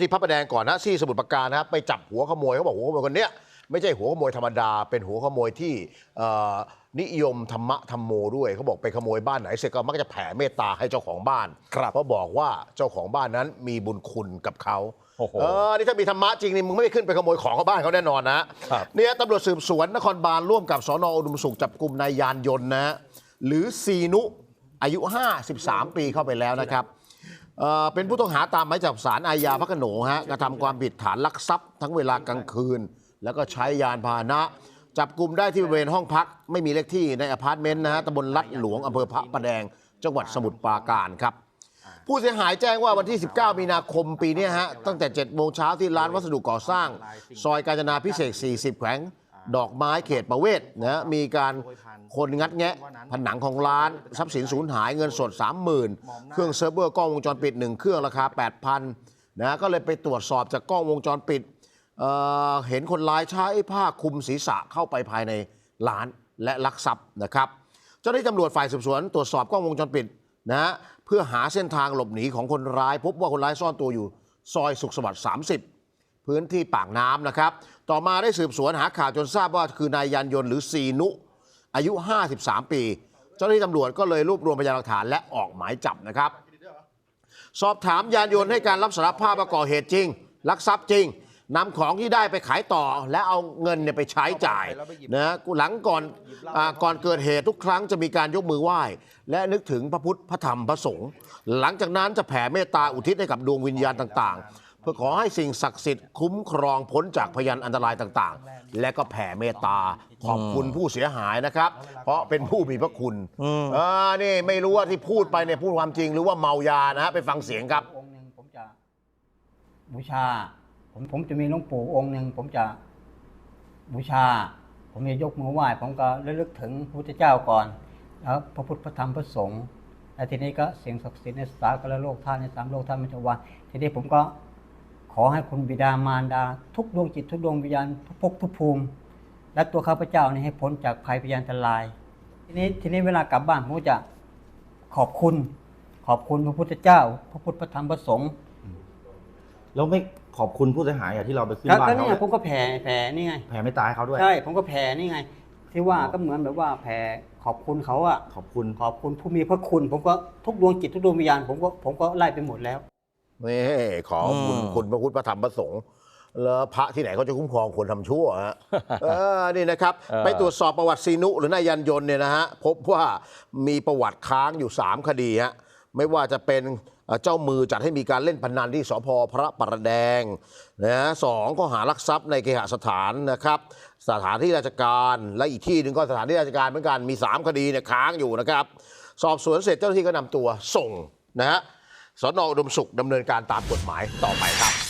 ที่พระประแดงก่อนนะที่สมุทรปราการนะครับไปจับหัวขโมยเขาบอกหัวขโมยคนเนี้ยไม่ใช่หัวขโมยธรรมดา เป็นหัวขโมยที่เอ่อนิยมธรรมะธรรมโมด้วยเขาบอกไปขโมยบ้านไหนเสร็จก็มักจะแผ่เมตตาให้เจ้าของบ้านครับเพราะบอกว่าเจ้าของบ้านนั้นมีบุญคุณกับเขาโอ้โห เออนี่ถ้ามีธรรมะจริงนี่มึงไม่ได้ขึ้นไปขโมยของเขาบ้านเขาแน่นอนนะครับเนี่ยตำรวจสืบสวนนครบาลร่วมกับสนอุดมสุขจับกลุ่มนายยานยนต์นะหรือซีนุอายุ 53 ปีเข้าไปแล้วนะครับ เป็นผู้ต้องหาตามหมายจับสารอาญาพระโขนงฮะกระทำความผิดฐานลักทรัพย์ทั้งเวลากลางคืน แล้วก็ใช้ยานพาหนะ จับกลุ่มได้ที่บริเวณห้องพัก ไม่มีเลขที่ในอพาร์ตเมนต์นะฮะตำบลลัดหลวงอำเภอพระประแดง จังหวัดสมุทรปราการครับ ผู้เสียหายแจ้งว่าวันที่ 19 มีนาคมปีนี้ฮะตั้งแต่7โมงเช้าที่ร้านวัสดุก่อสร้าง ซอยกาญจนาพิเศษ 40 แขวง ดอกไม้เขตประเวศนะมีการคนงัดแงะ ผนังของร้าน ทรัพย์สินสูญหายเงินสด 30,000 เครื่องเซิร์ฟเวอร์กล้องวงจรปิด 1 เครื่องราคา 8,000นะก็เลยไปตรวจสอบจากกล้องวงจรปิดเอ่อเห็นคนร้ายใช้ผ้าคลุมศีรษะเข้าไปภายในร้านและลักทรัพย์นะครับเจ้าหน้าที่ตำรวจฝ่ายสืบสวน ตรวจสอบกล้องวงจรปิดนะฮะเพื่อหาเส้นทางหลบหนีของคนร้าย พบว่าคนร้ายซ่อนตัวอยู่ ซอยสุขสวัสดิ์30 พื้นที่ปากน้ำนะครับ ต่อมาได้สืบสวนหาข่าวจนทราบว่าคือนายยันยนต์หรือซีนุ อายุ 53 ปี เจ้าหน้าที่ตำรวจก็เลยรวบรวมพยานหลักฐานและออกหมายจับนะครับ สอบถามยานยนต์ให้การรับสารภาพว่าก่อเหตุจริง ลักทรัพย์จริงนำของที่ได้ไปขายต่อและเอาเงินเนี่ยไปใช้จ่ายนะหลังก่อนอก่อนเกิดเหตุทุกครั้งจะมีการยกมือไหว้ และนึกถึงพระพุทธพระธรรมพระสงฆ์หลังจากนั้นจะแผ่เมตตาอุทิศให้กับดวงวิญญาณต่าง ๆ พื่อขอให้สิ่งศักดิ์สิทธิ์คุ้มครองพ้นจากพยันอันตรายต่างๆ และก็แผ่เมตตาขอบคุณผู้เสียหายนะครับ เพราะเป็นผู้มีพระคุณอ่านี่ไม่รู้ว่าที่พูดไปเนี่ยพูดความจริงหรือว่าเมายานะฮะไปฟังเสียงครับ องค์หนึ่งผมจะบูชา ผมผมจะมีหลวงปู่องค์หนึ่งผมจะบูชา ผมจะยกมือไหว้ผมก็ระลึกถึงพระพุทธเจ้าก่อน แล้วพระพุทธพระธรรมพระสงฆ์แล้วทีนี้ก็เสียงศักดิ์สิทธิ์ในสากลโลกท่านในสามโลกท่านมัจวันทีนี้ผมก็ข อให้คุณบิดามารดา ทุกดวงจิตทุกดวงวิญญาณทุกภพทุกภูมิ และตัวข้าพเจ้านี่ให้พ้นจากภัยพยานอันตราย ทีนี้ทีนี้เวลากลับบ้านผมก็จะขอบคุณ ขอบคุณพระพุทธเจ้า พระพุทธพระธรรมพระสงฆ์แล้วไม่ขอบคุณผู้เสียหายอะที่เราไปขึ้นแล้วบ้านก็เขาเนี่ยผมก็แผ่แผ่นี่ไง แผ่ไม่ตายเขาด้วย ใช่ผมก็แผ่นี่ไง ที่ว่าก็เหมือนแบบว่าแผ่ขอบคุณเขาอะขอบคุณ ขอบคุณผู้มีพระคุณ ผมก็ทุกดวงจิตทุกดวงวิญญาณผมก็ผมก็ไล่ไปหมดแล้ว นี่ขอบุญอืมคุณพระพุทธพระธรรมพระสงฆ์แล้วพระที่ไหนเขาจะคุ้มครองคนทำชั่วฮะเออนี่นะครับเออไปตรวจสอบประวัติซีนุหรือนายยันยนต์เนี่ยนะฮะพบว่ามีประวัติค้างอยู่ 3 คดีฮะไม่ว่าจะเป็นเอ่อเจ้ามือจัดให้มีการเล่นพนันที่สพพระประแดงนะฮะสองข้อหารักทรัพย์ในเคหสถานนะครับ สถานที่ราชการและอีกที่หนึ่งก็สถานที่ราชการเหมือนกันมี 3 คดีเนี่ยค้างอยู่นะครับ สอบสวนเสร็จเจ้าหน้าที่ก็นำตัวส่งนะฮะ สนอุดมสุขดำเนินการตามกฎหมายต่อไปครับ